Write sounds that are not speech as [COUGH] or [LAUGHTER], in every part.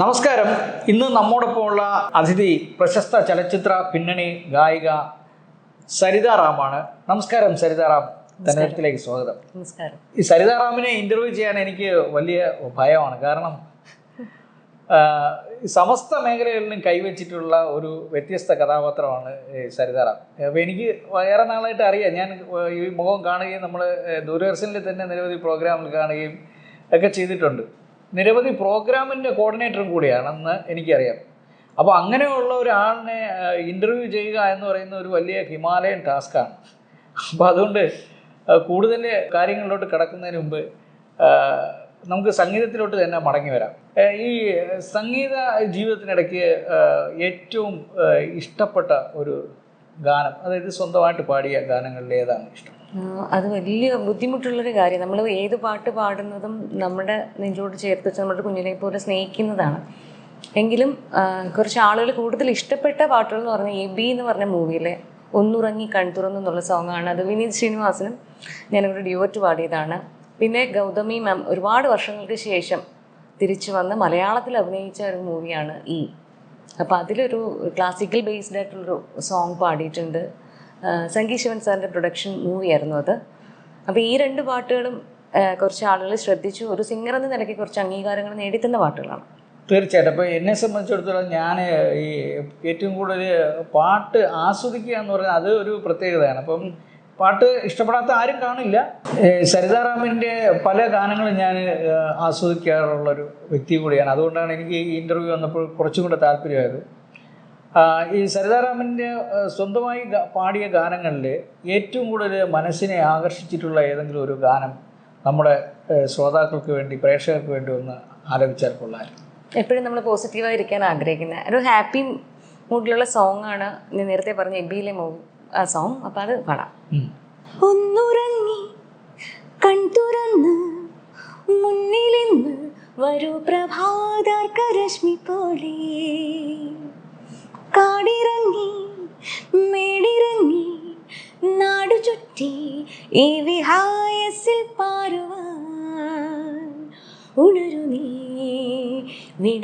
നമസ്കാരം. ഇന്ന് നമ്മോടൊപ്പമുള്ള അതിഥി പ്രശസ്ത ചലച്ചിത്ര പിന്നണി ഗായിക സരിത റാമാണ് നമസ്കാരം സരിത റാം സ്വാഗതം. നമസ്കാരം. ഈ സരിത റാമിനെ ഇന്റർവ്യൂ ചെയ്യാൻ എനിക്ക് വലിയ ഭയമാണ്. കാരണം സമസ്ത മേഖലകളിലും കൈവച്ചിട്ടുള്ള ഒരു വ്യത്യസ്ത കഥാപാത്രമാണ് സരിതാറാം. സരിത റാം അപ്പോൾ എനിക്ക് ഏറെ നാളായിട്ട് അറിയാം. ഞാൻ ഈ മുഖം കാണുകയും നമ്മൾ ദൂരദർശനിൽ തന്നെ നിരവധി പ്രോഗ്രാമിൽ കാണുകയും ഒക്കെ ചെയ്തിട്ടുണ്ട്. നിരവധി പ്രോഗ്രാമിന്റെ കോർഡിനേറ്ററും കൂടിയാണെന്ന് എനിക്കറിയാം. അപ്പോൾ അങ്ങനെയുള്ള ഒരാളിനെ ഇന്റർവ്യൂ ചെയ്യുക എന്ന് പറയുന്ന ഒരു വലിയ ഹിമാലയൻ ടാസ്ക്കാണ് അപ്പോൾ അതുകൊണ്ട് കൂടുതൽ കാര്യങ്ങളിലോട്ട് കിടക്കുന്നതിന് മുമ്പ് നമുക്ക് സംഗീതത്തിലോട്ട് തന്നെ മടങ്ങി വരാം. ഈ സംഗീത ജീവിതത്തിനിടയ്ക്ക് ഏറ്റവും ഇഷ്ടപ്പെട്ട ഒരു ഗാനം അതായത് സ്വന്തമായിട്ട് പാടിയ ഗാനങ്ങളിൽ ഏതാണ് ഇഷ്ടം. അത് വലിയ ബുദ്ധിമുട്ടുള്ളൊരു കാര്യം. നമ്മൾ ഏത് പാട്ട് പാടുന്നതും നമ്മുടെ നെഞ്ചോട് ചേർത്ത് വെച്ച് നമ്മുടെ കുഞ്ഞിനെ പോലെ സ്നേഹിക്കുന്നതാണ്. എങ്കിലും കുറച്ച് ആളുകൾ കൂടുതൽ ഇഷ്ടപ്പെട്ട പാട്ടുകൾ എന്ന് പറഞ്ഞാൽ എ ബി എന്ന് പറഞ്ഞ മൂവിയിലെ ഒന്നുറങ്ങി കൺതുറന്നു എന്നുള്ള സോങ്ങാണ്. അത് വിനീത് ശ്രീനിവാസനും ഞാനിവിടെ ഡ്യുവറ്റ് പാടിയതാണ്. പിന്നെ ഗൗതമി മാം ഒരുപാട് വർഷങ്ങൾക്ക് ശേഷം തിരിച്ചു വന്ന് മലയാളത്തിൽ അഭിനയിച്ച ഒരു മൂവിയാണ് ഈ. അപ്പോൾ അതിലൊരു ക്ലാസിക്കൽ ബേസ്ഡ് ആയിട്ടുള്ളൊരു സോങ് പാടിയിട്ടുണ്ട്. ആ, സംഗീത് ശിവൻ സാറിന്റെ പ്രൊഡക്ഷൻ മൂവിയായിരുന്നു അത്. അപ്പോൾ ഈ രണ്ട് പാട്ടുകളും കുറച്ച് ആളുകൾ ശ്രദ്ധിച്ചു. ഒരു സിംഗർ എന്ന നിലയ്ക്ക് കുറച്ച് അംഗീകാരങ്ങൾ നേടിത്തുന്ന പാട്ടുകളാണ്. തീർച്ചയായിട്ടും. അപ്പോൾ എന്നെ സംബന്ധിച്ചിടത്തോളം ഞാൻ ഈ ഏറ്റവും കൂടുതൽ പാട്ട് ആസ്വദിക്കുക എന്ന് പറഞ്ഞാൽ അത് ഒരു പ്രത്യേകതയാണ്. അപ്പം പാട്ട് ഇഷ്ടപ്പെടാത്ത ആരും കാണില്ല. സരിതാറാമിന്റെ പല ഗാനങ്ങളും ഞാൻ ആസ്വദിക്കാറുള്ളൊരു വ്യക്തി കൂടിയാണ്. അതുകൊണ്ടാണ് എനിക്ക് ഈ ഇന്റർവ്യൂ വന്നപ്പോൾ കുറച്ചും കൂടെ താല്പര്യമായത്. ഈ സരിതാരാമന്റെ സ്വന്തമായി പാടിയ ഗാനങ്ങളിൽ ഏറ്റവും കൂടുതൽ മനസ്സിനെ ആകർഷിച്ചിട്ടുള്ള ഏതെങ്കിലും ഒരു ഗാനം നമ്മുടെ ശ്രോതാക്കൾക്ക് വേണ്ടി പ്രേക്ഷകർക്ക് വേണ്ടി ഒന്ന് ആലോചിച്ചാൽ കൊള്ളായിരുന്നു എപ്പോഴും നമ്മൾ പോസിറ്റീവായി ഇരിക്കാൻ ആഗ്രഹിക്കുന്ന ഒരു ഹാപ്പി മൂഡിലുള്ള സോങ് ആണ് ഞാൻ നേരത്തെ പറഞ്ഞ എബിയിലെ മൂവി ആ സോങ്. അപ്പോൾ അത് പാടാം. ഒന്നുറങ്ങി കൺതുറന്ന് മുന്നിലിന്ന് വരൂ പ്രഭാതാർക്കരശ്മി പോലെ. ഈ വിഹായസിൽ പാരുവാൻ ഉണരു നീ നീ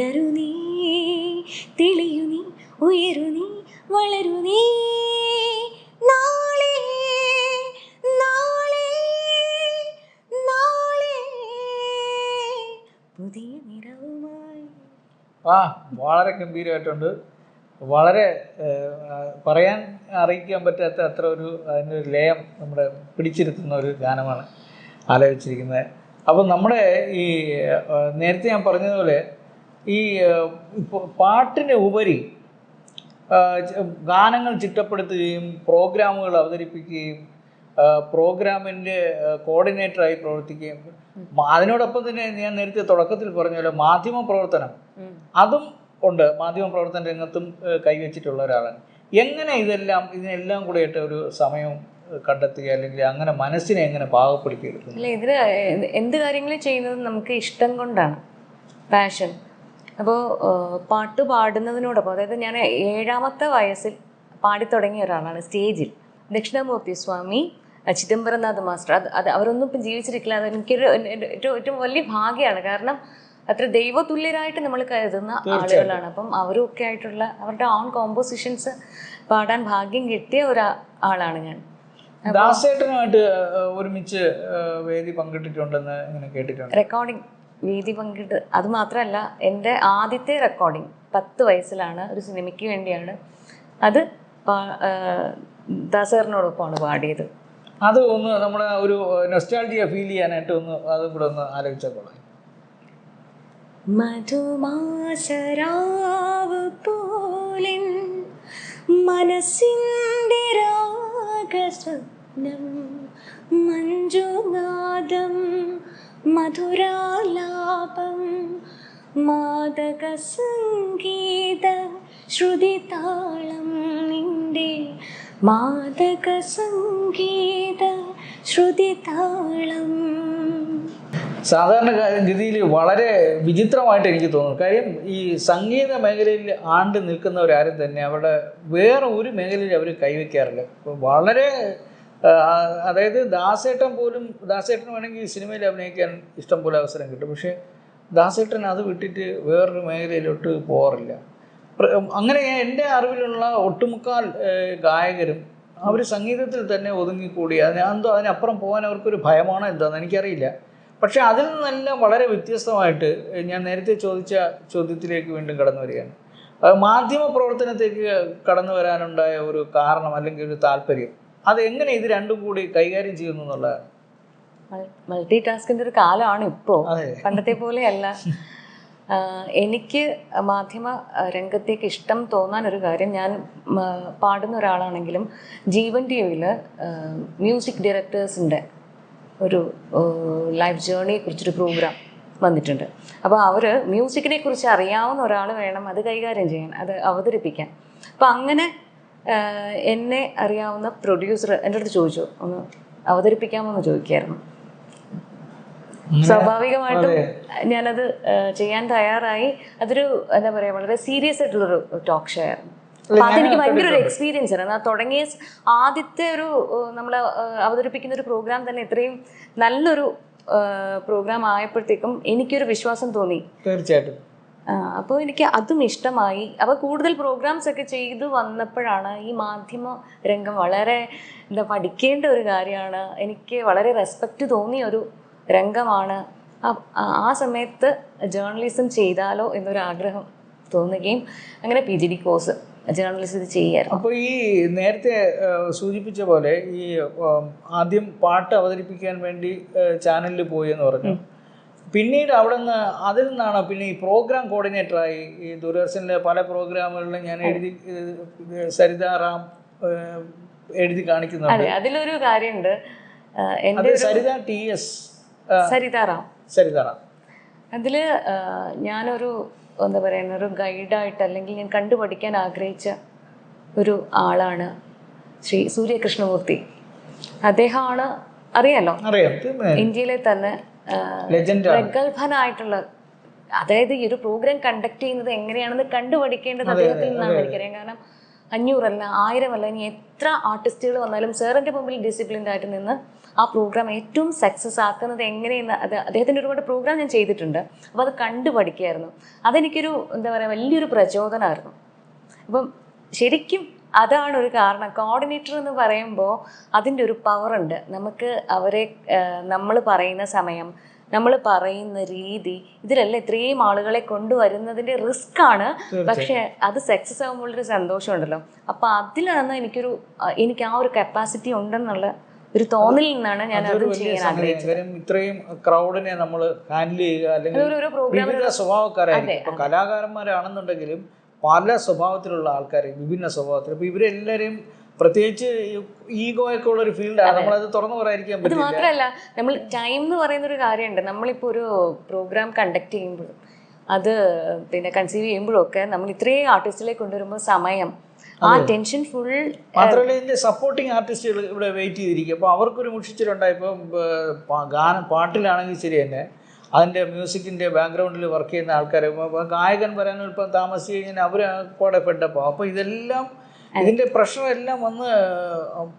തെളിയു നീ ഉയരു നീ വളരു നീ. നാളെ നാളെ പുതിയ നിറവുമായി. ആ വളരെ ഗംഭീരമായിട്ടുണ്ട്. വളരെ പറയാൻ അറിയിക്കാൻ പറ്റാത്ത അത്ര ഒരു അതിന്റെ ഒരു ലയം നമ്മുടെ പിടിച്ചിരുത്തുന്ന ഒരു ഗാനമാണ് ആലോചിച്ചിരിക്കുന്നത്. അപ്പോൾ നമ്മുടെ ഈ നേരത്തെ ഞാൻ പറഞ്ഞതുപോലെ ഈ പാട്ടിന് ഉപരി ഗാനങ്ങൾ ചിട്ടപ്പെടുത്തുകയും പ്രോഗ്രാമുകൾ അവതരിപ്പിക്കുകയും പ്രോഗ്രാമിന്റെ കോർഡിനേറ്ററായി പ്രവർത്തിക്കുകയും അതിനോടൊപ്പം തന്നെ ഞാൻ നേരത്തെ തുടക്കത്തിൽ പറഞ്ഞ പോലെ മാധ്യമ പ്രവർത്തനം അതും ഉണ്ട്. മാധ്യമ പ്രവർത്തന രംഗത്തും കൈവച്ചിട്ടുള്ള ഒരാളാണ്. എങ്ങനെ ഇതെല്ലാം ഇതിനെല്ലാം കൂടെയായിട്ട് ഒരു സമയം കണ്ടെത്തുക അല്ലെങ്കിൽ അങ്ങനെ മനസ്സിനെ എങ്ങനെ പാകപ്പെടുത്തി അല്ല ഇതിൽ എന്ത് കാര്യങ്ങളും ചെയ്യുന്നത് നമുക്ക് ഇഷ്ടം കൊണ്ടാണ്. പാഷൻ അപ്പോൾ പാട്ട് പാടുന്നതിനോടൊപ്പം അതായത് ഞാൻ ഏഴാമത്തെ വയസ്സിൽ പാടിത്തുടങ്ങിയ ഒരാളാണ് സ്റ്റേജിൽ. ദക്ഷിണാമൂർത്തി സ്വാമി ചിദംബരനാഥ് മാസ്റ്റർ അത് അത് അവരൊന്നും ഇപ്പം ജീവിച്ചിരിക്കില്ല. അത് എനിക്കൊരു ഏറ്റവും ഏറ്റവും വലിയ ഭാഗ്യമാണ്. കാരണം അത്ര ദൈവതുല്യരായിട്ട് നമ്മൾ കരുതുന്ന ആളുകളാണ്. അപ്പം അവരൊക്കെ ആയിട്ടുള്ള അവരുടെ ഓൺ കോമ്പോസിഷൻസ് പാടാൻ ഭാഗ്യം കിട്ടിയ ഒരാ ആളാണ് ഞാൻ. ദാസേട്ടനുമായിട്ട് ഒരുമിച്ച് വേദി പങ്കിട്ടിട്ടുണ്ടെന്ന് ഇങ്ങനെ കേട്ടിട്ടുണ്ട്. റെക്കോർഡിംഗ് വേദി പങ്കിട്ട് അത് മാത്രമല്ല എന്റെ ആദ്യത്തെ റെക്കോർഡിംഗ് പത്ത് വയസ്സിലാണ് ഒരു സിനിമയ്ക്ക് വേണ്ടിയാണ് അത് ദാസേറിനോടൊപ്പമാണ് പാടിയത്. അത് ഒന്ന് നമ്മുടെ ഒരു നൊസ്റ്റാൾജിയ ഫീൽ ചെയ്യാനായിട്ട് ഒന്ന് അതും കൂടെ ഒന്ന് ആലോചിച്ചാൽ കൊള്ളാം. മധുമാസരാവ് പോലിൻ മനസ്സിന്റെ രാഗസ്വപ്നം മഞ്ജുനാദം മധുരാലാപം മാദക സംഗീത ശ്രുതിതാളം നിന്റെ മാദക സംഗീത ശ്രുതിതാളം സാധാരണ ഗതിയിൽ വളരെ വിചിത്രമായിട്ട് എനിക്ക് തോന്നുന്നു. കാര്യം ഈ സംഗീത മേഖലയിൽ ആണ്ട് നിൽക്കുന്നവരാരും തന്നെ അവരുടെ വേറെ ഒരു മേഖലയിൽ അവർ കൈവയ്ക്കാറില്ല. വളരെ അതായത് ദാസേട്ടൻ പോലും ദാസേട്ടൻ വേണമെങ്കിൽ സിനിമയിൽ അഭിനയിക്കാൻ ഇഷ്ടം പോലെ അവസരം കിട്ടും. പക്ഷേ ദാസേട്ടൻ അത് വിട്ടിട്ട് വേറൊരു മേഖലയിലോട്ട് പോകാറില്ല. അങ്ങനെ എന്റെ അറിവിലുള്ള ഒട്ടുമുക്കാൽ ഗായകരും അവർ സംഗീതത്തിൽ തന്നെ ഒതുങ്ങിക്കൂടി. അതിന് എന്തോ അതിനപ്പുറം പോകാൻ അവർക്കൊരു ഭയമാണോ എന്താണെന്ന് എനിക്കറിയില്ല. പക്ഷേ അതിൽ നിന്നെല്ലാം വളരെ വ്യത്യസ്തമായിട്ട് ഞാൻ നേരത്തെ ചോദിച്ച ചോദ്യത്തിലേക്ക് വീണ്ടും കടന്നു വരികയാണ്. മാധ്യമ പ്രവർത്തനത്തേക്ക് കടന്നു വരാനുണ്ടായ ഒരു കാരണം അല്ലെങ്കിൽ ഒരു താല്പര്യം അത് എങ്ങനെ ഇത് രണ്ടും കൂടി കൈകാര്യം ചെയ്യുന്നു എന്നുള്ളതാണ്. മൾട്ടി ടാസ്കിന്റെ ഒരു കാലമാണ് ഇപ്പോൾ പണ്ടത്തെ പോലെയല്ല. എനിക്ക് മാധ്യമ രംഗത്തേക്ക് ഇഷ്ടം തോന്നാൻ ഒരു കാര്യം ഞാൻ പാടുന്ന ഒരാളാണെങ്കിലും ജീവൻ ടി വിയിൽ മ്യൂസിക് ഡയറക്ടേഴ്സിന്റെ ഒരു ലൈഫ് ജേണിയെ കുറിച്ചൊരു പ്രോഗ്രാം വന്നിട്ടുണ്ട്. അപ്പോൾ അവർ മ്യൂസിക്കിനെ കുറിച്ച് അറിയാവുന്ന ഒരാൾ വേണം അത് കൈകാര്യം ചെയ്യാൻ അത് അവതരിപ്പിക്കാൻ. അപ്പോൾ അങ്ങനെ എന്നെ അറിയാവുന്ന പ്രൊഡ്യൂസർ എന്റെ അടുത്ത് ചോദിച്ചു ഒന്ന് അവതരിപ്പിക്കാമോ എന്ന് ചോദിക്കായിരുന്നു. സ്വാഭാവികമായിട്ടും ഞാനത് ചെയ്യാൻ തയ്യാറായി. അതൊരു എന്താ പറയുക വളരെ സീരിയസ് ആയിട്ടുള്ളൊരു ടോക്ക് ഷോ ആയിരുന്നു. അപ്പൊ അതെനിക്ക് ഭയങ്കര ഒരു എക്സ്പീരിയൻസ് ആണ്. ആ തുടങ്ങിയ ആദ്യത്തെ ഒരു നമ്മൾ അവതരിപ്പിക്കുന്ന ഒരു പ്രോഗ്രാം തന്നെ ഇത്രയും നല്ലൊരു പ്രോഗ്രാം ആയപ്പോഴത്തേക്കും എനിക്കൊരു വിശ്വാസം തോന്നി. തീർച്ചയായിട്ടും. അപ്പോൾ എനിക്ക് അതും ഇഷ്ടമായി. അപ്പോൾ കൂടുതൽ പ്രോഗ്രാംസ് ഒക്കെ ചെയ്തു വന്നപ്പോഴാണ് ഈ മാധ്യമ രംഗം വളരെ എന്താ പഠിക്കേണ്ട ഒരു കാര്യമാണ്. എനിക്ക് വളരെ റെസ്പെക്റ്റ് തോന്നിയ ഒരു രംഗമാണ്. ആ സമയത്ത് ജേർണലിസം ചെയ്താലോ എന്നൊരു ആഗ്രഹം തോന്നുകയും അങ്ങനെ P G D course journalism ഇത് ചെയ്യായിരുന്നു. അപ്പോൾ ഈ നേരത്തെ സൂചിപ്പിച്ച പോലെ ഈ ആദ്യം പാട്ട് അവതരിപ്പിക്കാൻ വേണ്ടി ചാനലിൽ പോയി എന്ന് പറഞ്ഞു പിന്നീട് അവിടെ നിന്ന് അതിൽ നിന്നാണ് പിന്നെ ഈ പ്രോഗ്രാം കോർഡിനേറ്ററായി ഈ ദൂരദർശനിലെ പല പ്രോഗ്രാമുകളിലും ഞാൻ എഴുതി സരിത റാം എഴുതി കാണിക്കുന്നുണ്ട്. അതിലൊരു കാര്യമുണ്ട്. എന്റെ സരിത ടി എസ് സരിതാറാം സരിത റാം. അതിൽ ഞാനൊരു എന്താ പറയുന്ന ഒരു ഗൈഡായിട്ട് അല്ലെങ്കിൽ ഞാൻ കണ്ടുപഠിക്കാൻ ആഗ്രഹിച്ച ഒരു ആളാണ് ശ്രീ സൂര്യകൃഷ്ണമൂർത്തി. അദ്ദേഹമാണ് അറിയാലോ? അറിയാം ഇന്ത്യയിലെ തന്നെ പ്രഗത്ഭനായിട്ടുള്ള അതായത് ഈ ഒരു പ്രോഗ്രാം കണ്ടക്ട് ചെയ്യുന്നത് എങ്ങനെയാണെന്ന് കണ്ടുപഠിക്കേണ്ടത് അദ്ദേഹത്തിൽ നിന്നാണ് എനിക്കറിയാം. കാരണം അഞ്ഞൂറല്ല ആയിരമല്ല ഇനി എത്ര ആർട്ടിസ്റ്റുകൾ വന്നാലും സാറിന്റെ മുമ്പിൽ ഡിസിപ്ലിൻഡ് ആയിട്ട് നിന്ന് ആ പ്രോഗ്രാം ഏറ്റവും സക്സസ് ആക്കുന്നത് എങ്ങനെയെന്ന് അത് അദ്ദേഹത്തിന്റെ ഒരുപാട് പ്രോഗ്രാം ഞാൻ ചെയ്തിട്ടുണ്ട്. അപ്പോൾ അത് കണ്ടു പഠിക്കുകയായിരുന്നു അതെനിക്കൊരു എന്താ പറയുക വലിയൊരു പ്രചോദനമായിരുന്നു അപ്പം ശരിക്കും അതാണ് ഒരു കാരണം. കോർഡിനേറ്റർ എന്ന് പറയുമ്പോൾ അതിന്റെ ഒരു പവറുണ്ട് നമുക്ക് അവരെ നമ്മൾ പറയുന്ന സമയം നമ്മൾ പറയുന്ന രീതി ഇതിലെല്ലാം ഇത്രയും ആളുകളെ കൊണ്ടുവരുന്നതിന്റെ റിസ്ക് ആണ്. പക്ഷേ അത് സക്സസ് ആകുമ്പോൾ ഒരു സന്തോഷമുണ്ടല്ലോ. അപ്പോൾ അതിലാണ് എനിക്കൊരു എനിക്ക് ആ ഒരു കപ്പാസിറ്റി ഉണ്ടെന്നുള്ള ഒരു തോന്നലിൽ നിന്നാണ് ഞാൻ അത് ചെയ്യാൻ ആഗ്രഹിച്ചത്. ഇത്രയും ക്രൗഡിനെ നമ്മൾ ഹാൻഡിൽ ചെയ്യുക അല്ലെങ്കിൽ സ്വഭാവക്കാരായിരിക്കും. കലാകാരന്മാരാണെന്നുണ്ടെങ്കിലും പല സ്വഭാവത്തിലുള്ള ആൾക്കാരെ വിഭിന്ന സ്വഭാവത്തിൽ അപ്പൊ ഇവരെല്ലാരെയും പ്രത്യേകിച്ച് ഈഗോ ഒക്കെ ഉള്ള ഒരു ഫീൽഡാണ് നമ്മളത് തുറന്നു പറയാതിരിക്കാൻ അത് പറ്റില്ല. മാത്രമല്ല നമ്മൾ ടൈം എന്ന് പറയുന്ന ഒരു കാര്യമുണ്ട്. നമ്മളിപ്പോൾ ഒരു പ്രോഗ്രാം കണ്ടക്ട് ചെയ്യുമ്പോഴും അത് പിന്നെ കൺസീവ് ചെയ്യുമ്പോഴൊക്കെ നമ്മൾ ഇത്രയും ആർട്ടിസ്റ്റിലേക്ക് കൊണ്ടുവരുമ്പോൾ സമയം ആ ടെൻഷൻ ഫുൾ മാത്രമല്ല ഇതിന്റെ സപ്പോർട്ടിങ് ആർട്ടിസ്റ്റുകൾ ഇവിടെ വെയിറ്റ് ചെയ്തിരിക്കും. അപ്പോൾ അവർക്കൊരു മുഷിച്ചിലുണ്ടായപ്പോൾ ഗാനം പാട്ടിലാണെങ്കിൽ ശരി തന്നെ അതിന്റെ മ്യൂസിക്കിന്റെ ബാക്ക്ഗ്രൗണ്ടിൽ വർക്ക് ചെയ്യുന്ന ആൾക്കാർ ഗായകൻ വരാൻ ഇപ്പം താമസിച്ച് കഴിഞ്ഞാൽ അവർ കൂടെ പെട്ടപ്പോൾ അപ്പോൾ ഇതെല്ലാം ഇതിന്റെ പ്രഷർ എല്ലാം വന്ന്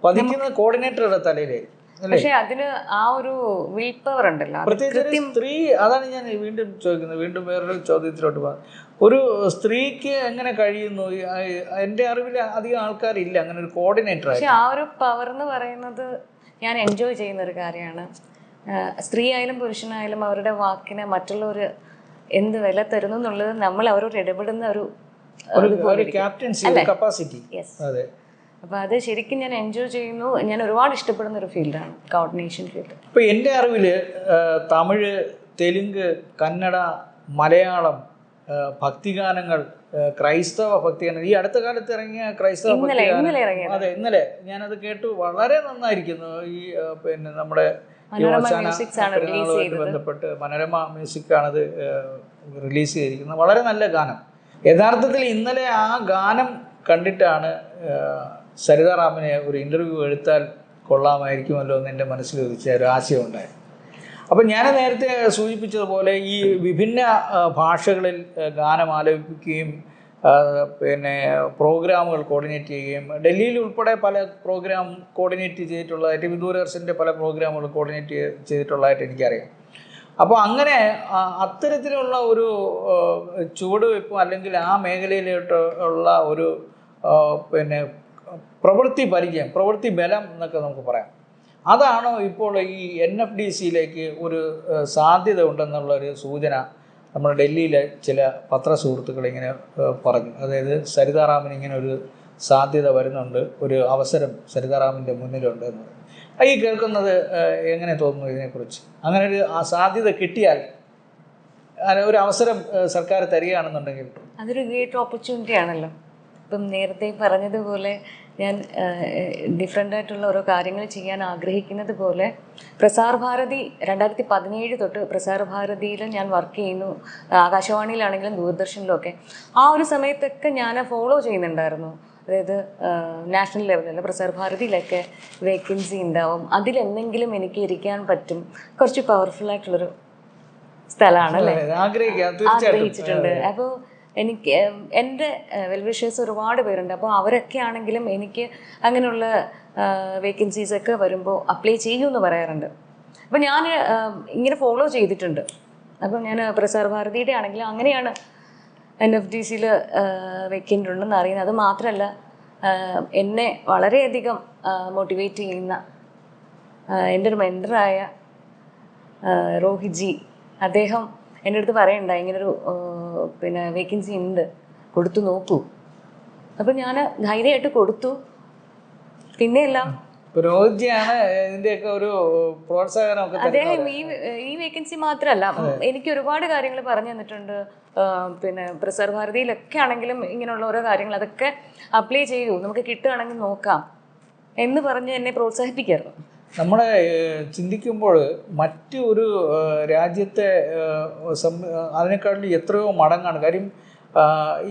പതിക്കുന്ന കോർഡിനേറ്ററുടെ അല്ലേ? പക്ഷെ അതിന് ആ ഒരു വിൽ പവർ ഉണ്ടല്ലോ പ്രത്യേകിച്ച് സ്ത്രീ അതാണ് ഞാൻ വീണ്ടും ചോദിക്കുന്നത്. വീണ്ടും വേറൊരു ചോദ്യത്തിലോട്ട് പോകാം. ഒരു സ്ത്രീക്ക് എങ്ങനെ കഴിയുന്നു? എന്റെ എന്റെ അറിവിൽ അധികം ആൾക്കാരില്ല. അങ്ങനെ ഒരു കോർഡിനേറ്റർ പക്ഷെ ആ ഒരു പവർ എന്ന് പറയുന്നത് ഞാൻ എൻജോയ് ചെയ്യുന്ന ഒരു കാര്യമാണ്. സ്ത്രീ ആയാലും പുരുഷനായാലും അവരുടെ വാക്കിനെ മറ്റുള്ളവർ എന്ത് വില തരുന്നു എന്നുള്ളത് നമ്മൾ അവരോട് ഇടപെടുന്ന ഒരു അതെ. അപ്പോൾ അത് ശരിക്കും ഞാൻ എൻജോയ് ചെയ്യുന്നു. ഞാൻ ഒരുപാട് ഇഷ്ടപ്പെടുന്ന ഒരു ഫീൽഡാണ് കോർഡിനേഷൻ ഫീൽഡ് ഇപ്പൊ എന്റെ അറിവിൽ തമിഴ് തെലുങ്ക് കന്നഡ മലയാളം ഭക്തിഗാനങ്ങൾ ക്രൈസ്തവ ഭക്തിഗാനം. ഈ അടുത്ത കാലത്ത് ഇറങ്ങിയ ക്രൈസ്തവ ഭക്തിഗാനം അതെ ഇന്നലെ. ഞാനത് കേട്ടു. വളരെ നന്നായിരിക്കുന്നു. ഈ പിന്നെ നമ്മുടെ പെരുന്നാളുമായിട്ട് ബന്ധപ്പെട്ട് മനോരമ മ്യൂസിക്കാണത് റിലീസ് ചെയ്തിരിക്കുന്നത്. വളരെ നല്ല ഗാനം. യഥാർത്ഥത്തിൽ ഇന്നലെ ആ ഗാനം കണ്ടിട്ടാണ് സരിതാറാമിനെ ഒരു ഇന്റർവ്യൂ എടുത്താൽ കൊള്ളാമായിരിക്കുമല്ലോ എന്ന് എന്റെ മനസ്സിൽ ഒരു ആശയം ആശയമുണ്ടായി. അപ്പം ഞാൻ നേരത്തെ സൂചിപ്പിച്ചതുപോലെ ഈ വിഭിന്ന ഭാഷകളിൽ ഗാനം ആലോചിക്കുകയും പിന്നെ പ്രോഗ്രാമുകൾ കോർഡിനേറ്റ് ചെയ്യുകയും ഡൽഹിയിൽ ഉൾപ്പെടെ പല പ്രോഗ്രാം കോർഡിനേറ്റ് ചെയ്തിട്ടുള്ളതായിട്ട് വിദൂരദർശന്റെ പല പ്രോഗ്രാമുകൾ കോർഡിനേറ്റ് ചെയ്തിട്ടുള്ളതായിട്ട് എനിക്കറിയാം. അപ്പോൾ അങ്ങനെ അത്തരത്തിലുള്ള ഒരു ചുവടുവയ്പ് അല്ലെങ്കിൽ ആ മേഖലയിലോട്ട് ഉള്ള ഒരു പിന്നെ പ്രവൃത്തി പരിചയം പ്രവൃത്തി ബലം എന്നൊക്കെ നമുക്ക് പറയാം. അതാണോ ഇപ്പോൾ ഈ എൻ എഫ് ഡി സിയിലേക്ക് ഒരു സാധ്യത ഉണ്ടെന്നുള്ള ഒരു സൂചന നമ്മൾ ഡൽഹിയിലെ ചില പത്രസുഹൃത്തുക്കൾ ഇങ്ങനെ പറഞ്ഞു. അതായത് സരിതാറാമിന് ഇങ്ങനെ ഒരു സാധ്യത വരുന്നുണ്ട് ഒരു അവസരം സരിതാറാമിന്റെ മുന്നിലുണ്ട് എന്ന്. ഈ കേൾക്കുന്നത് എങ്ങനെ തോന്നുന്നു ഇതിനെക്കുറിച്ച്? അങ്ങനെ ഒരു ആ സാധ്യത കിട്ടിയാൽ ഒരു അവസരം സർക്കാർ തരികയാണെന്നുണ്ടെങ്കിൽ. അതൊരു ഗ്രേറ്റ് ഓപ്പർച്യൂണിറ്റി ആണല്ലോ. ഇപ്പം നേരത്തെ പറഞ്ഞതുപോലെ ഞാൻ ഡിഫറെന്റ് ആയിട്ടുള്ള ഓരോ കാര്യങ്ങൾ ചെയ്യാൻ ആഗ്രഹിക്കുന്നത് പോലെ പ്രസാർ ഭാരതി രണ്ടായിരത്തി പതിനേഴ് തൊട്ട് പ്രസാർ ഭാരതിയിൽ ഞാൻ വർക്ക് ചെയ്യുന്നു. ആകാശവാണിയിലാണെങ്കിലും ദൂരദർശനിലൊക്കെ ആ ഒരു സമയത്തൊക്കെ ഞാൻ ഫോളോ ചെയ്യുന്നുണ്ടായിരുന്നു. അതായത് നാഷണൽ ലെവലിൽ പ്രസാർ ഭാരതിയിലൊക്കെ വേക്കൻസി ഉണ്ടാവും. അതിലെന്തെങ്കിലും എനിക്ക് ഇരിക്കാൻ പറ്റും. കുറച്ച് പവർഫുൾ ആയിട്ടുള്ളൊരു സ്ഥലമാണ് അല്ലേ ആഗ്രഹിച്ചിട്ടുണ്ട്. അപ്പോൾ എനിക്ക് എന്റെ വെൽവിഷേഴ്സ് ഒരുപാട് പേരുണ്ട്. അപ്പോൾ അവരൊക്കെ ആണെങ്കിലും എനിക്ക് അങ്ങനെയുള്ള വേക്കൻസീസൊക്കെ വരുമ്പോൾ അപ്ലൈ ചെയ്യൂ എന്ന് പറയാറുണ്ട്. അപ്പോൾ ഞാൻ ഇങ്ങനെ ഫോളോ ചെയ്തിട്ടുണ്ട്. അപ്പോൾ ഞാൻ പ്രസാർ ഭാരതിയുടെ ആണെങ്കിലും അങ്ങനെയാണ് എൻ എഫ് ഡി സിയിൽ വേക്കന്റ് ഉണ്ടെന്ന് അറിയുന്നത്. അത് മാത്രമല്ല എന്നെ വളരെയധികം മോട്ടിവേറ്റ് ചെയ്യുന്ന എന്റെ ഒരു മെന്ററായ രോഹിത്ജി അദ്ദേഹം എന്റെ അടുത്ത് പറയണ്ട ഇങ്ങനൊരു പിന്നെ വേക്കൻസി ഉണ്ട്. കൊടുത്തു നോക്കൂ. അപ്പം ഞാൻ ധൈര്യമായിട്ട് കൊടുത്തു. പിന്നെ എല്ലാം ഇതിന്റെയൊക്കെ ഒരു. അദ്ദേഹം ഈ ഈ വേക്കൻസി മാത്രമല്ല എനിക്ക് ഒരുപാട് കാര്യങ്ങൾ പറഞ്ഞു തന്നിട്ടുണ്ട്. പിന്നെ പ്രസാർ ഭാരതിയിലൊക്കെ ആണെങ്കിലും ഇങ്ങനെയുള്ള ഓരോ കാര്യങ്ങൾ അതൊക്കെ അപ്ലൈ ചെയ്യൂ നമുക്ക് കിട്ടുകയാണെങ്കിൽ നോക്കാം എന്ന് പറഞ്ഞ് എന്നെ പ്രോത്സാഹിപ്പിക്കായിരുന്നു. നമ്മളെ ചിന്തിക്കുമ്പോൾ മറ്റു ഒരു രാജ്യത്തെ അതിനേക്കാളും എത്രയോ മടങ്ങാണ്. കാര്യം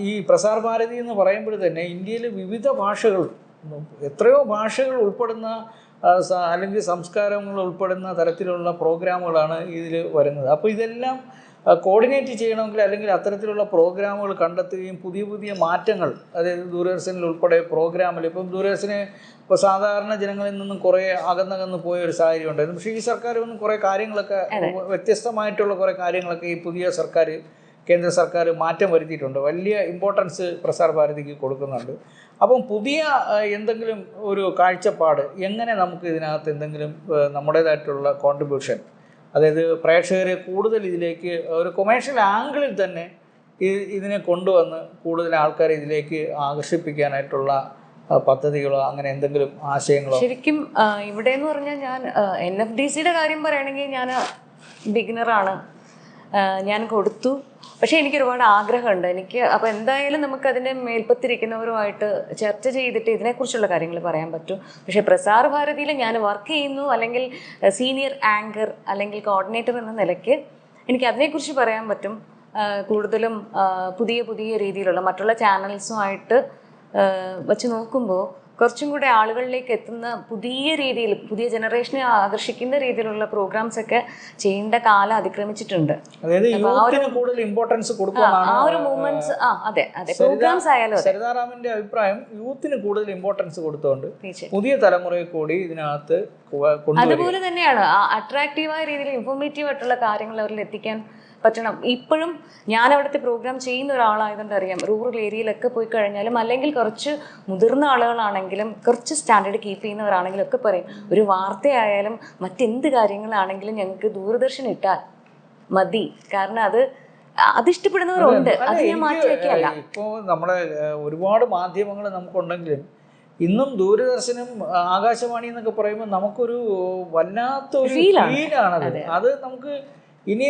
ഈ പ്രസാർ ഭാരതി എന്ന് പറയുമ്പോൾ തന്നെ ഇന്ത്യയിൽ വിവിധ ഭാഷകൾ എത്രയോ ഭാഷകൾ ഉൾപ്പെടുന്ന അല്ലെങ്കിൽ സംസ്കാരങ്ങൾ ഉൾപ്പെടുന്ന തരത്തിലുള്ള പ്രോഗ്രാമുകളാണ് ഇതിൽ വരുന്നത്. അപ്പോൾ ഇതെല്ലാം കോർഡിനേറ്റ് ചെയ്യണമെങ്കിൽ അല്ലെങ്കിൽ അത്തരത്തിലുള്ള പ്രോഗ്രാമുകൾ കണ്ടെത്തുകയും പുതിയ പുതിയ മാറ്റങ്ങൾ അതായത് ദൂരദർശനിൽ ഉൾപ്പെടെ പ്രോഗ്രാമിൽ ഇപ്പം ദൂരദർശന് ഇപ്പോൾ സാധാരണ ജനങ്ങളിൽ നിന്നും കുറേ അകന്നകന്ന് പോയ ഒരു സാഹചര്യം ഉണ്ടായിരുന്നു. പക്ഷേ ഈ സർക്കാർ ഒന്നും കുറേ കാര്യങ്ങളൊക്കെ വ്യത്യസ്തമായിട്ടുള്ള കുറേ കാര്യങ്ങളൊക്കെ ഈ പുതിയ സർക്കാർ കേന്ദ്ര സർക്കാർ മാറ്റം വരുത്തിയിട്ടുണ്ട്. വലിയ ഇമ്പോർട്ടൻസ് പ്രസാർ ഭാരതിക്ക് കൊടുക്കുന്നുണ്ട്. അപ്പം പുതിയ എന്തെങ്കിലും ഒരു കാഴ്ചപ്പാട് എങ്ങനെ നമുക്ക് ഇതിനകത്ത് എന്തെങ്കിലും നമ്മുടേതായിട്ടുള്ള കോൺട്രിബ്യൂഷൻ അതായത് പ്രേക്ഷകരെ കൂടുതൽ ഇതിലേക്ക് ഒരു കൊമേഴ്ഷ്യൽ ആംഗിളിൽ തന്നെ ഇതിനെ കൊണ്ടുവന്ന് കൂടുതൽ ആൾക്കാരെ ഇതിലേക്ക് ആകർഷിപ്പിക്കാനായിട്ടുള്ള പദ്ധതികളോ അങ്ങനെ എന്തെങ്കിലും ആശയങ്ങളോ? ശരിക്കും ഇവിടെ എന്ന് പറഞ്ഞാൽ ഞാൻ എൻ എഫ് ഡി സിയുടെ കാര്യം പറയുകയാണെങ്കിൽ ഞാൻ ബിഗിനറാണ് ഞാൻ കൊടുത്തു. പക്ഷേ എനിക്ക് ഒരുപാട് ആഗ്രഹമുണ്ട്. എനിക്ക് അപ്പോൾ എന്തായാലും നമുക്ക് അതിന്റെ മേൽപ്പത്തിരിക്കുന്നവരുമായിട്ട് ചർച്ച ചെയ്തിട്ട് ഇതിനെക്കുറിച്ചുള്ള കാര്യങ്ങൾ പറയാൻ പറ്റും. പക്ഷേ പ്രസാർ ഭാരതിയിൽ ഞാൻ വർക്ക് ചെയ്യുന്നു. അല്ലെങ്കിൽ സീനിയർ ആങ്കർ അല്ലെങ്കിൽ കോർഡിനേറ്റർ എന്ന നിലയ്ക്ക് എനിക്ക് അതിനെക്കുറിച്ച് പറയാൻ പറ്റും. കൂടുതലും പുതിയ പുതിയ രീതിയിലുള്ള മറ്റുള്ള ചാനൽസുമായിട്ട് വെച്ച് നോക്കുമ്പോൾ കുറച്ചും കൂടെ ആളുകളിലേക്ക് എത്തുന്ന പുതിയ രീതിയിൽ പുതിയ ജനറേഷനെ ആകർഷിക്കുന്ന രീതിയിലുള്ള പ്രോഗ്രാംസ് ഒക്കെ ചെയ്യേണ്ട കാലം അതിക്രമിച്ചിട്ടുണ്ട്. കൂടുതൽ ഇമ്പോർട്ടൻസ് ആ ഒരു മൂവ്മെന്റ്സ് ആ അതെ അതെ. പ്രോഗ്രാംസ് ആയാലും സരിതാറാമിന്റെ അഭിപ്രായം യൂത്തിന് കൂടുതൽ ഇമ്പോർട്ടൻസ് കൊടുത്തുകൊണ്ട് പുതിയ തലമുറയെ കൂടി ഇതിനകത്ത് അതുപോലെ തന്നെയാണ് അട്രാക്റ്റീവായ രീതിയിൽ ഇൻഫോർമേറ്റീവ് ആയിട്ടുള്ള കാര്യങ്ങൾ അവരിൽ എത്തിക്കാൻ പറ്റണം. ഇപ്പോഴും ഞാൻ അവിടുത്തെ പ്രോഗ്രാം ചെയ്യുന്ന ഒരാളായതുകൊണ്ട് അറിയാം. റൂറൽ ഏരിയയിലൊക്കെ പോയി കഴിഞ്ഞാലും അല്ലെങ്കിൽ കുറച്ച് മുതിർന്ന ആളുകളാണെങ്കിലും കുറച്ച് സ്റ്റാൻഡേർഡ് കീപ്പ് ചെയ്യുന്നവരാണെങ്കിലും ഒക്കെ പറയും. ഒരു വാർത്തയായാലും മറ്റെന്ത് കാര്യങ്ങളാണെങ്കിലും ഞങ്ങൾക്ക് ദൂരദർശൻ ഇട്ടാൽ മതി. കാരണം അത് അതിഷ്ടപ്പെടുന്നവരുണ്ട്. അത് ഞാൻ മാറ്റി വെക്കല്ല ഇപ്പോൾ നമ്മുടെ ഒരുപാട് മാധ്യമങ്ങൾ നമുക്കുണ്ടെങ്കിലും ഇന്നും ദൂരദർശനും ആകാശവാണി എന്നൊക്കെ പറയുമ്പോൾ നമുക്കൊരു വല്ലാത്തൊരു ഫീലാണ് ഫീലാണത് അത് നമുക്ക് ഇനി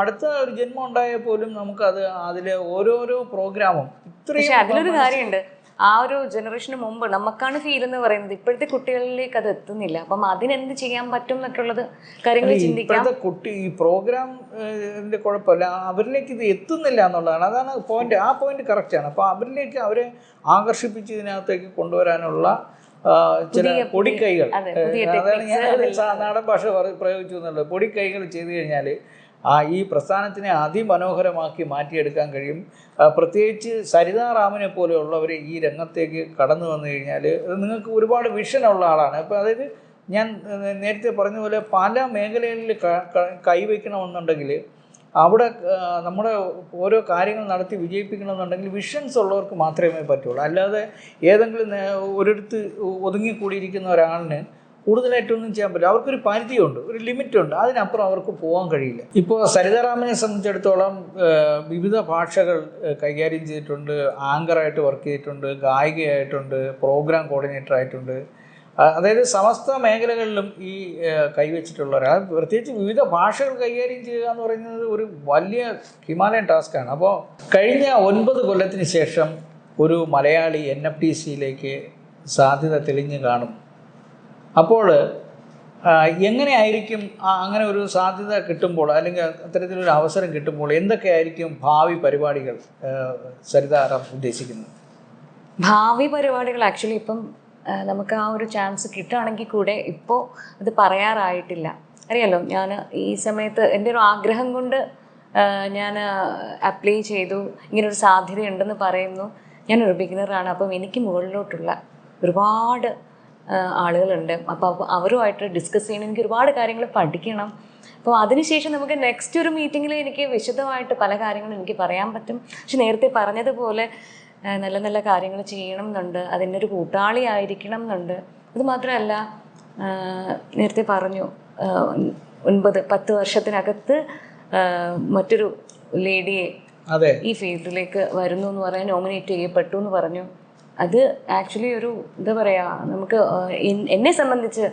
അടുത്ത ഒരു ജന്മം ഉണ്ടായാൽ പോലും നമുക്ക് അത് അതിലെ ഓരോരോ പ്രോഗ്രാമും പക്ഷെ ഇത്രയും അതിലൊരു കാര്യമുണ്ട്. ആ ഒരു ജനറേഷന് മുമ്പ് നമുക്കാണ് ഫീൽ എന്ന് പറയുന്നത്. ഇപ്പോഴത്തെ കുട്ടികളിലേക്ക് അത് എത്തുന്നില്ല. അപ്പം അതിനെന്ത് ചെയ്യാൻ പറ്റും എന്നൊക്കെ ഉള്ളത് കാര്യങ്ങൾ ചിന്തിക്കാം. കുട്ടി ഈ പ്രോഗ്രാം കുഴപ്പമില്ല. അവരിലേക്ക് ഇത് എത്തുന്നില്ല എന്നുള്ളതാണ്. അതാണ് പോയിന്റ് ആ പോയിന്റ് കറക്റ്റാണ് അപ്പോൾ അവരിലേക്ക് അവരെ ആകർഷിപ്പിച്ച് ഇതിനകത്തേക്ക് കൊണ്ടുവരാനുള്ള ചില പൊടിക്കൈകൾ. അതാണ് ഞാൻ നാടൻ ഭാഷ പ്രയോഗിച്ചു എന്നുള്ളത്. പൊടിക്കൈകൾ ചെയ്തു കഴിഞ്ഞാൽ ആ ഈ പ്രസ്ഥാനത്തിനെ അതിമനോഹരമാക്കി മാറ്റിയെടുക്കാൻ കഴിയും. പ്രത്യേകിച്ച് സരിതാറാമിനെ പോലെയുള്ളവർ ഈ രംഗത്തേക്ക് കടന്നു വന്നു കഴിഞ്ഞാൽ നിങ്ങൾക്ക് ഒരുപാട് വിഷനുള്ള ആളാണ്. അപ്പോൾ അതായത് ഞാൻ നേരത്തെ പറഞ്ഞ പോലെ പല മേഖലകളിൽ കൈവയ്ക്കണമെന്നുണ്ടെങ്കിൽ അവിടെ നമ്മുടെ ഓരോ കാര്യങ്ങൾ നടത്തി വിജയിപ്പിക്കണമെന്നുണ്ടെങ്കിൽ വിഷൻസ് ഉള്ളവർക്ക് മാത്രമേ പറ്റുള്ളൂ. അല്ലാതെ ഏതെങ്കിലും ഒരിടത്ത് ഒതുങ്ങിക്കൂടിയിരിക്കുന്ന ഒരാളിന് കൂടുതലായിട്ടൊന്നും ചെയ്യാൻ പറ്റില്ല. അവർക്കൊരു പരിധിയുണ്ട് ഒരു ലിമിറ്റുണ്ട്. അതിനപ്പുറം അവർക്ക് പോകാൻ കഴിയില്ല. ഇപ്പോൾ സരിതാറാമനെ സംബന്ധിച്ചിടത്തോളം വിവിധ ഭാഷകൾ കൈകാര്യം ചെയ്തിട്ടുണ്ട് ആങ്കറായിട്ട് വർക്ക് ചെയ്തിട്ടുണ്ട് ഗായികയായിട്ടുണ്ട് പ്രോഗ്രാം കോർഡിനേറ്റർ ആയിട്ടുണ്ട് അതായത് സമസ്ത മേഖലകളിലും ഈ കൈവച്ചിട്ടുള്ള ഒരാൾ പ്രത്യേകിച്ച് വിവിധ ഭാഷകൾ കൈകാര്യം ചെയ്യുക എന്ന് പറയുന്നത് ഒരു വലിയ ഹിമാലയൻ ടാസ്ക്കാണ്. അപ്പോൾ കഴിഞ്ഞ ഒൻപത് കൊല്ലത്തിന് ശേഷം ഒരു മലയാളി എൻ എഫ് ടി സിയിലേക്ക് സാധ്യത തെളിഞ്ഞു കാണും. അപ്പോൾ എങ്ങനെയായിരിക്കും അങ്ങനെ ഒരു സാധ്യത കിട്ടുമ്പോൾ അല്ലെങ്കിൽ അത്തരത്തിലൊരു അവസരം കിട്ടുമ്പോൾ എന്തൊക്കെയായിരിക്കും ഭാവി പരിപാടികൾ സരിതാറാം സരിത ഉദ്ദേശിക്കുന്നത്? ഭാവി പരിപാടികൾ ആക്ച്വലി ഇപ്പം നമുക്ക് ആ ഒരു ചാൻസ് കിട്ടുകയാണെങ്കിൽ കൂടെ ഇപ്പോൾ അത് പറയാറായിട്ടില്ല. അറിയാലോ ഞാൻ ഈ സമയത്ത് എന്റെ ഒരു ആഗ്രഹം കൊണ്ട് ഞാൻ അപ്ലൈ ചെയ്തു. ഇങ്ങനൊരു സാധ്യതയുണ്ടെന്ന് പറയുന്നു. ഞാൻ ഒരു ബിഗിനറാണ് അപ്പം എനിക്ക് മുകളിലോട്ടുള്ള ഒരുപാട് ആളുകളുണ്ട്. അപ്പോൾ അവരുമായിട്ട് ഡിസ്കസ് ചെയ്യണം. എനിക്ക് ഒരുപാട് കാര്യങ്ങൾ പഠിക്കണം. അപ്പോൾ അതിനുശേഷം നമുക്ക് നെക്സ്റ്റ് ഒരു മീറ്റിങ്ങിൽ എനിക്ക് വിശദമായിട്ട് പല കാര്യങ്ങളും എനിക്ക് പറയാൻ പറ്റും. പക്ഷെ നേരത്തെ പറഞ്ഞതുപോലെ നല്ല നല്ല കാര്യങ്ങൾ ചെയ്യണം എന്നുണ്ട് അതിന്റെ ഒരു കൂട്ടാളി ആയിരിക്കണം എന്നുണ്ട് അത് മാത്രമല്ല നേരത്തെ പറഞ്ഞു ഒൻപത് പത്ത് വർഷത്തിനകത്ത് മറ്റൊരു ലേഡിയെ അതെ. ഈ ഫീൽഡിലേക്ക് വരുന്നു എന്ന് പറയാൻ നോമിനേറ്റ് ചെയ്യപ്പെട്ടു എന്ന് പറഞ്ഞു. അത് ആക്ച്വലി ഒരു എന്താ പറയുക നമുക്ക് എന്നെ സംബന്ധിച്ച്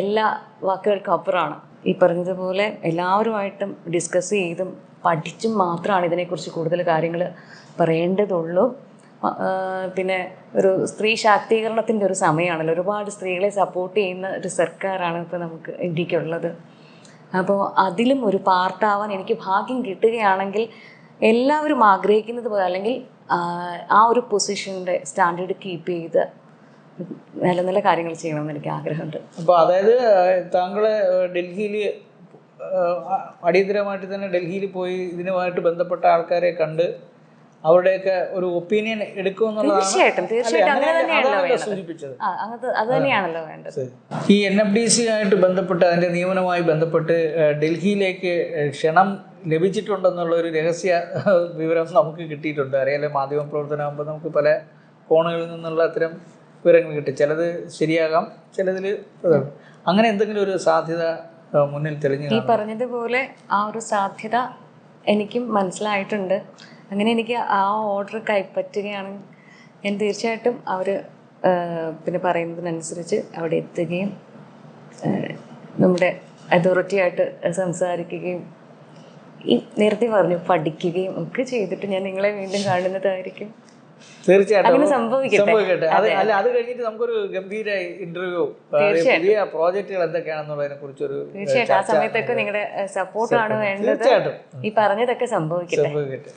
എല്ലാ വാക്കുകൾക്കും അപ്പുറമാണ് ഈ പറഞ്ഞതുപോലെ എല്ലാവരുമായിട്ടും ഡിസ്കസ് ചെയ്തും പഠിച്ചും മാത്രമാണ് ഇതിനെക്കുറിച്ച് കൂടുതൽ കാര്യങ്ങൾ പറയേണ്ടതുള്ളൂ. പിന്നെ ഒരു സ്ത്രീ ശാക്തീകരണത്തിന്റെ ഒരു സമയമാണല്ലോ. ഒരുപാട് സ്ത്രീകളെ സപ്പോർട്ട് ചെയ്യുന്ന ഒരു സർക്കാരാണ് ഇപ്പോൾ നമുക്ക് ഇന്ത്യക്കുള്ളത്. അപ്പോൾ അതിലും ഒരു പാർട്ടാവാൻ എനിക്ക് ഭാഗ്യം കിട്ടുകയാണെങ്കിൽ എല്ലാവരും ആഗ്രഹിക്കുന്നത് പോലെ അല്ലെങ്കിൽ ആ, ഒരു പൊസിഷന്റെ സ്റ്റാൻഡേർഡ് കീപ്പ് ചെയ്ത് നല്ല നല്ല കാര്യങ്ങൾ ചെയ്യണമെന്ന് എനിക്ക് ആഗ്രഹമുണ്ട്. അപ്പോൾ അതായത് താങ്കൾ ഡൽഹിയിൽ അടിയന്തരമായിട്ട് തന്നെ ഡൽഹിയിൽ പോയി ഇതിനുമായിട്ട് ബന്ധപ്പെട്ട ആൾക്കാരെ കണ്ട് അവരുടെയൊക്കെ ഒരു ഒപ്പീനിയൻ എടുക്കുമെന്നുള്ളതാണ്? തീർച്ചയായിട്ടും തീർച്ചയായിട്ടും അങ്ങനെ സൂചിപ്പിച്ചത്. അത് തന്നെയാണല്ലോ വേണ്ടത്. ഈ എൻ എഫ് ഡി സി ആയിട്ട് ബന്ധപ്പെട്ട് അതിന്റെ നിയമനവുമായി ബന്ധപ്പെട്ട് ഡൽഹിയിലേക്ക് ക്ഷണം ലഭിച്ചിട്ടുണ്ടെന്നുള്ള ഒരു രഹസ്യ [LAUGHS] വിവരം നമുക്ക് കിട്ടിയിട്ടുണ്ട്. അറിയാലേ മാധ്യമ പ്രവർത്തനമാകുമ്പോൾ നമുക്ക് പല കോണുകളിൽ നിന്നുള്ള അത്തരം വിവരങ്ങൾ കിട്ടും. ചിലത് ശരിയാകാം ചിലതിൽ അങ്ങനെ എന്തെങ്കിലും ഒരു സാധ്യത മുന്നിൽ തെളിഞ്ഞു ഈ പറഞ്ഞതുപോലെ ആ ഒരു സാധ്യത എനിക്കും മനസ്സിലായിട്ടുണ്ട്. അങ്ങനെ എനിക്ക് ആ ഓർഡർ കൈപ്പറ്റുകയാണ് ഞാൻ തീർച്ചയായിട്ടും അവർ പിന്നെ പറയുന്നതിനനുസരിച്ച് അവിടെ എത്തുകയും നമ്മുടെ നമ്മുടെ അതോറിറ്റിയായിട്ട് സംസാരിക്കുകയും ഈ നേരത്തെ പറഞ്ഞു പഠിക്കുകയും ഒക്കെ ചെയ്തിട്ട് ഞാൻ നിങ്ങളെ വീണ്ടും കാണുന്നതായിരിക്കും. തീർച്ചയായിട്ടും. സംഭവിക്കട്ടെ. അത് അല്ല അത് കഴിഞ്ഞിട്ട് നമുക്കൊരു ഗംഭീര ഇന്റർവ്യൂ പുതിയ പ്രോജക്റ്റുകൾ എന്തൊക്കെയാണെന്നുള്ളതിനെ കുറിച്ചൊരു തീർച്ചയായിട്ടും. ആ സമയത്തൊക്കെ നിങ്ങളുടെ സപ്പോർട്ടാണ് വേണ്ടത്. ഈ പറഞ്ഞതൊക്കെ സംഭവിക്കട്ടെ. സംഭവിക്കട്ടെ.